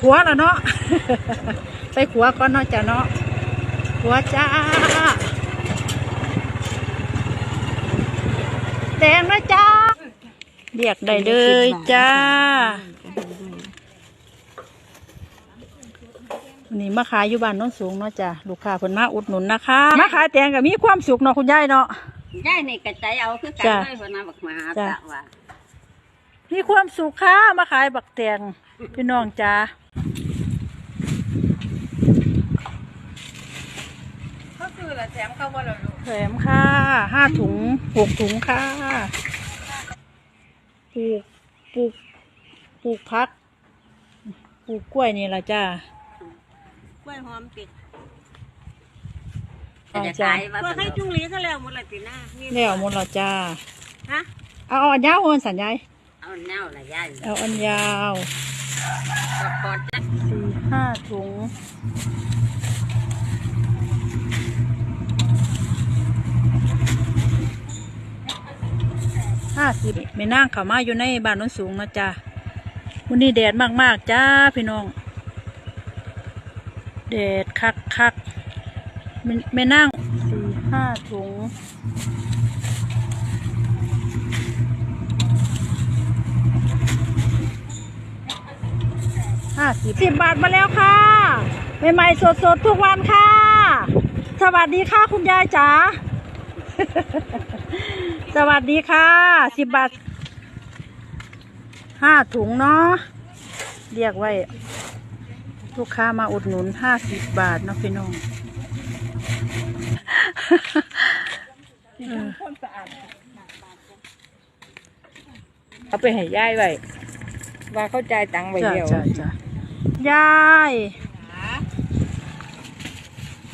ขัวแล้วเนาะ ไปขัวก่อนเนาะจ้ะเนาะขัวจ้า แดงนะจ้า เรียกได้เลยจ้าวันนี้มาขายอยู่บ้านโน้นสูงเนาะจ้ะ ลูกค้าเพิ่นมาอุดหนุนนะคะ มาขายแตงก็มีความสุขเนาะคุณยายเนาะ ยายนี่กระจายเอาคือกันจ้ะเลยคนน่ะบักหมาจ้ะตะว่า มีความสุขค่ะมาขายบักแตงพี่น้องจ้า เขาคือ ละแถมเขาบ่ละลูกแถมค่ะห้าถุงหกถุงค่ะปลูกปลูกปลูกพักปลูกกล้วยนี่ละจ้ากล้วยหอมปิดอ่าจะจ้าขายว่าว่าให้จุงลีซะแล้วหมดเลยปีหน้านี่แล้วหมดและจ้าฮะเอาเอาอันยาวเอาอันสัญญาณเอาแนวละยายเอาอันยาวก็กดจักสี่ห้าถุง ห้าสิบไม่นั่งเขามาอยู่ในบ้านโน้นสูงนะจ้าวันนี้แดดมากๆจ้าพี่น้อง แดดคักคักๆไม่ไม่นั่งสี่ห้าถุงห้าสิบสิบบาทมาแล้วค่ะ ใหม่ๆสดๆ ทุกวันค่ะ สวัสดีค่ะคุณยายจ๋า สวัสดีค่ะสิบบาทห้าถุงเนาะเรียกไว้ ลูกค้ามาอุดหนุนห้าสิบบาทเนาะพี่น้องเออเอาไปให้ยายไว้ว่าเข้าใจายตังค์ไว้จ้าเดียวจ้าจ้ายาย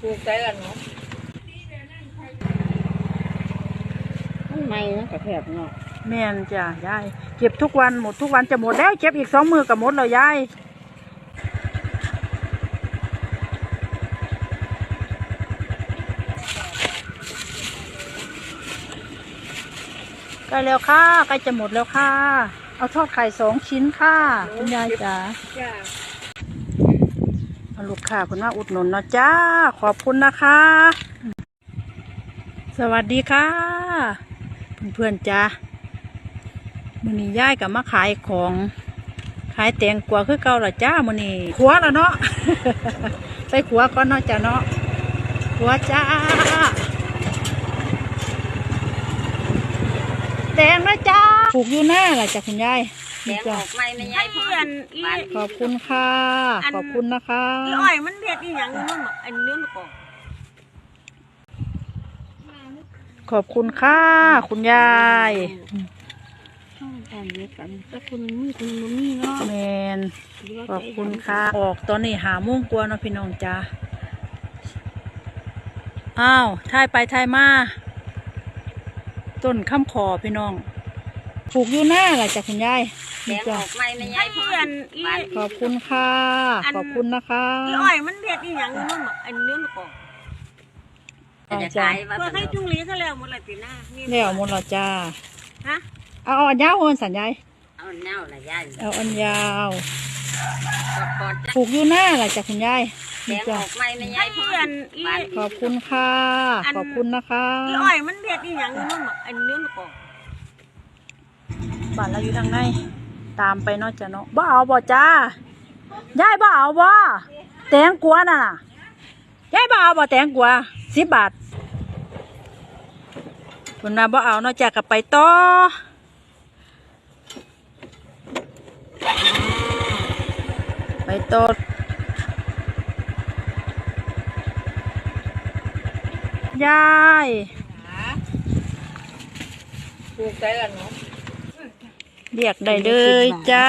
ปลูกใจละเนาะข้าง ในมันกระแทกเนาะแม่นจ้ายายเก็บทุกวันหมดทุกวันจะหมดแล้วเก็บอีกสองมือกับหมดแล้วยายใกล้แล้วค่ะใกล้จะหมดแล้วค่ะ เอาทอดไข่สองชิ้นค่ะคุณยายจ๋าจ้าเอาลูกค้าคุณว่าอุดหนุนเนาะจ้า ขอบคุณนะคะ สวัสดีค่ะ เพื่อนๆจ้ามือนี้ย่ายกับมาขายของขายแตงกวาคือเก่าละจ้ามือนี้ขัวแล้วเนาะไปขัวก่อนเนาะจ้าเนาะขัวจ้าแตงนะจ้าปลูกอยู่หน้าล่ะจ้ะคุณยายแถนี่มอจ้ะอกไม่ไม่ยายพออันอีบ้านขอบคุณค่ะ ขอบคุณนะคะอีอ้อยมันเผ็ดอีหยังนู่นหมักอันนู้นก่อน ขอบคุณค่ะ คุณยายอันนี้กันถ้าคุณมีคุณบ่มีเนาะแมนขอบคุณค่ะ ออกตอนนี้หาโมุ่งกลัวาเนาะพี่น้องจ้าอ้าวทายไปทายมา ต้นข้ามขอพี่น้อง ปลูกอยู่หน้าล่ะจ้ะคุณยายแถนี่มจ้ะออกไม่ไม่ยายพออันอีบ้านขอบคุณค่ะ ขอบคุณนะคะ อีอ้อยมันเผ็ดอีหยังนู่นหมักอันนู้นก่อน จะขายว่าว่าให้จุงลีซะแล้วหมดเลยปีหน้านี่แล้วหมดและจ้า ฮะเอาเอาอันยาวเอาอันสัญญาณเอาแนวละยายเอาอันยาวก็กดจักปลูกอยู่หน้าล่ะจ้ะคุณยายแถนี่มจ้ะออกไม่ไม่ยายพออันอีบ้านขอบคุณค่ะ ขอบคุณนะคะอีอ้อยมันเผ็ดอีหยังนู่นหมักอันนู้นก่อนบ้านเราอยู่ทางในตามไปเนาะจ้ะเนาะบ่เอาบ่จ้ายายบ่เอาบ่แตงกวาน่ะน่ะ ยายบ่เอาบ่แตงกวาสิบบาทคุณนาบ่เอาเนาะจ้ะกลับไปต่อไปต่อยายปลูกใจละเนาะเรียกได้เลยจ้า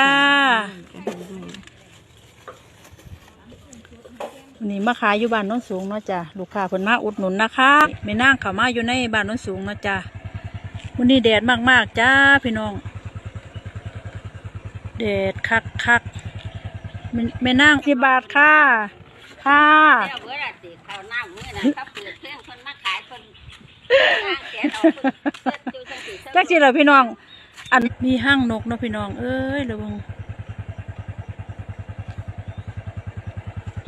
นนี้มาขายอยู่บ้านน้นสูงเนาะจ้ะลูกค้าเพิ่นมาอุดหนุนนะคะไม่นั่งเขามาอยู่ในบ้านน้นสูงเนาะจ้ะวันนี้แดดมากๆจ้าพี่น้องแดดคักคักไม่นั่งสิบาทค่ะค่ะจ้าเบื่อละสิเขาหน้ามือนะเขาเปิดเครื่องคนมาขายคนย่างแกจังสิเหรอพี่น้อง อันมีห้างนกเนาะพี่น้อง เอ้ยเดี๋ยวเบิ่ง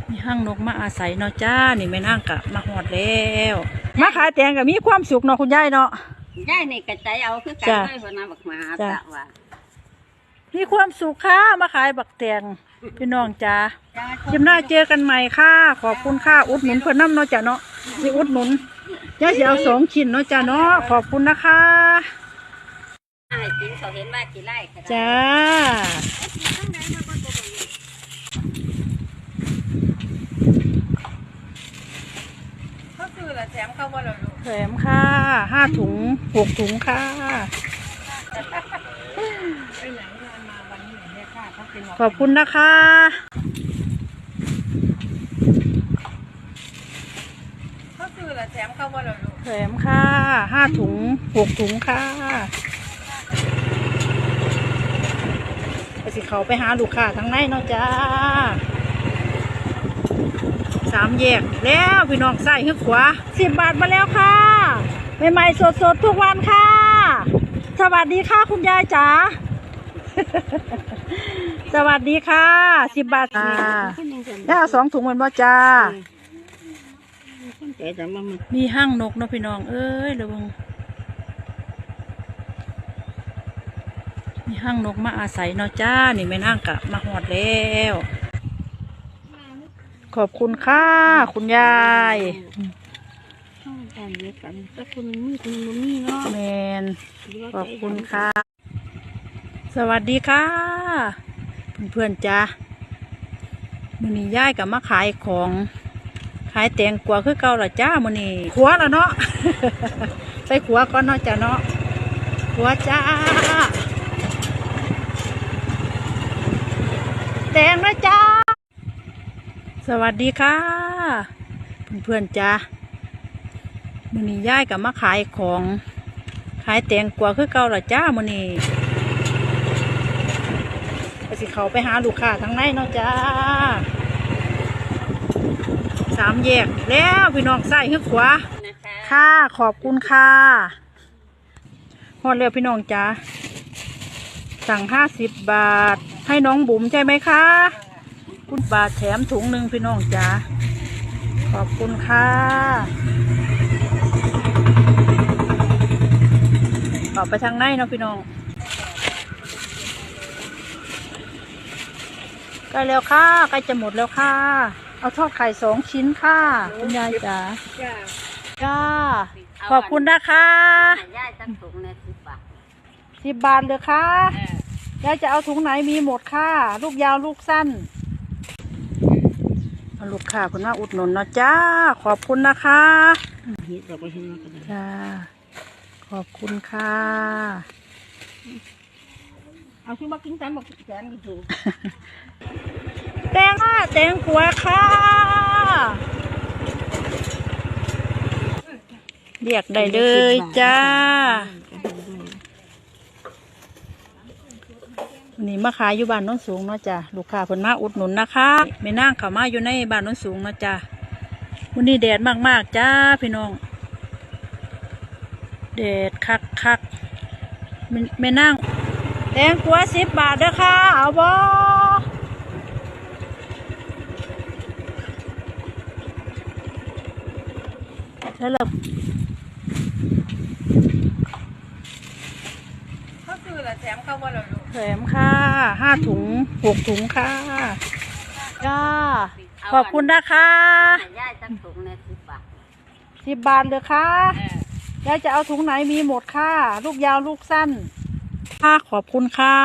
มีห้างนกมาอาศัยเนาะจ้า นี่แม่นั่งกะมาหอดแล้ว มาขายแตงกับมีความสุขเนาะคุณยายเนาะยายนี่กระจายเอาคือกันจ้ะเลยคนน่ะบักหมาจ้ะตะว่ามีความสุขค่ะมาขายบักแตงพี่น้องจ้าจ้าจำได้เจอกันใหม่ค่ะ ขอบคุณค่ะ อุดหนุนเพื่อนน้ำเนาะจ้ะเนาะสิอุดหนุนยายจะเอาสองชิ้นเนาะจ้ะเนาะขอบคุณนะคะไอ้จริงเขาเห็นว่ากี่ไร่ก็ได้จ้าเขาซื้อละแถมเขาบ่ละลูก แถมค่ะห้าถุงหกถุงค่ะไปไหนมามาวันนี้เนี่ยค่ะเขาเป็นขอบคุณนะคะเขาซื้อละแถมเขาบ่ละลูกแถมค่ะห้าถุงหกถุงค่ะไปสิเขาไปหาลูกค้าทั้งในเนาะจ้า สามแยกแล้วพี่น้องใส่ขึ้นขวาสิบบาทมาแล้วค่ะใหม่ๆสดๆทุกวันค่ะ สวัสดีค่ะคุณยายจ๋าสวัสดีค่ะสิบบาทค่ะขึ้นยังไงแล้วสองถุงมันบ่จ้ามีห้างนกเนาะพี่น้อง เอ้ยระวังมีห้างนกมาอาศัยเนาะจ้า นี่แม่นั่งกะมาหอดแล้ว ขอบคุณค่ะคุณยายเข้ากันเดียวกันก็คุณมีคุณบ่มีเนาะแมนขอบคุณค่ะ สวัสดีค่ะ เพื่อนๆจ้ามื้อนี้ย่ายกับมาขายของขายแตงกวาคือเก่าละจ้ามื้อนี้ขัวแล้วเนาะใส่ขัวก่อนเนาะจ้าเนาะขัวจ้าแตงนะจ้า สวัสดีค่ะ เพื่อนๆจ้ามือนี้ย่ายกับมาขายของขายแตงกวาคือเก่าละจ้ามือนี้ไปสิเขาไปหาลูกค้าทั้งในเนาะจ้าสามแยกแล้วพี่น้องใส่ขึ้นขวาคะค่ะขอบคุณค่ะฮอดเร็วพี่น้องจ้าสั่งห้าสิบบาทให้น้องบุ๋มใช่ไหมคะ คุณบาทแถมถุงหนึ่งพี่น้องจ้าขอบคุณค่ะ ออกไปทางในเนาะพี่น้องใกล้แล้วค่ะใกล้จะหมดแล้วค่ะ เอาทอดไข่สองชิ้นค่ะ คุณยายจ๋าจ้าจ้าขอบคุณนะคะให้ยายตั้งถุงเนี่ยสิบบาทสิบบาทเลยค่ะยายจะเอาถุงไหนมีหมดค่ะ ลูกยาวลูกสั้นเอา ลูกค้าคุณว่าอุดหนุนเนาะจ้า ขอบคุณนะคะเฮ็ดเราไปเห็นมาก็ได้จ้าขอบคุณค่ะ เอาขึ้นมากินตามบอกแกนอยู่แตงค่ะแตงกัวค่ะเรียกได้เลยจ้า วันนี้มาขายอยู่บ้านน้นสูงเนาะจ้ะลูกค้าเพิ่นมาอุดหนุนนะคะแม่นางเขามาอยู่ในบ้านน้นสูงเนาะจ้ะวันนี้แดดมากๆจ้าพี่น้องแดดคักคักๆแม่แม่นางแตงกวาสิบบาทเด้อค่ะเอาบ่แล้วเขาซื้อละแถมเขาบ่ละลูก แถมค่ะห้าถุงหกถุงค่ะจ้าขอบคุณนะคะให้ยายตั้งถุงเนี่ยสิบบาทสิบบาทเลยค่ะยายจะเอาถุงไหนมีหมดค่ะ ลูกยาวลูกสั้นค่ะขอบคุณค่ะ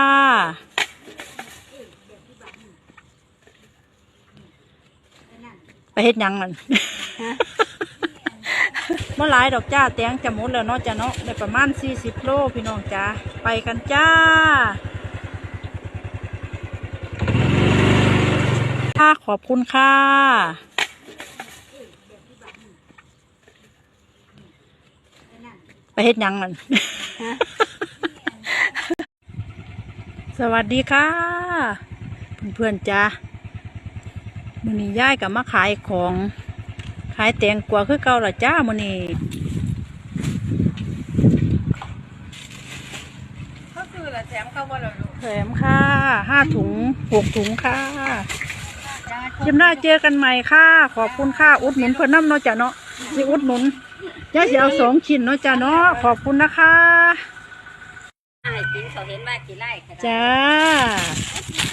ไปเฮ็ดหยังมันเมื่อหลายดอกจ้าแตงจะหมดแล้วเนาะจ้าเนาะได้ประมาณสี่สิบโลพี่น้องจ้าไปกันจ้า ค่ะ ขอบคุณค่ะ ไปเฮ็ดหยังมันสวัสดีค่ะ เพื่อนๆจ้ามื้อนี้ย่ายกับมาขายของ ขายแตงกวาคือเก่าละจ้ามื้อนี้เขาซื้อละแถมเขาบ่ละลูกแถมค่ะห้าถุงหกถุงค่ะ ยคลิปหน้าเจอกันใหม่ค่ะ ขอบคุณค่ะ อุดหนุนเพื่อนน้ำเนาะจ้ะเนาะสิอุดหนุนยายสิเอาสองชิ้นเนาะจ้ะเนาะขอบคุณนะคะให้กินเขาเห็นว่ากี่ไร่ก็ได้จ้า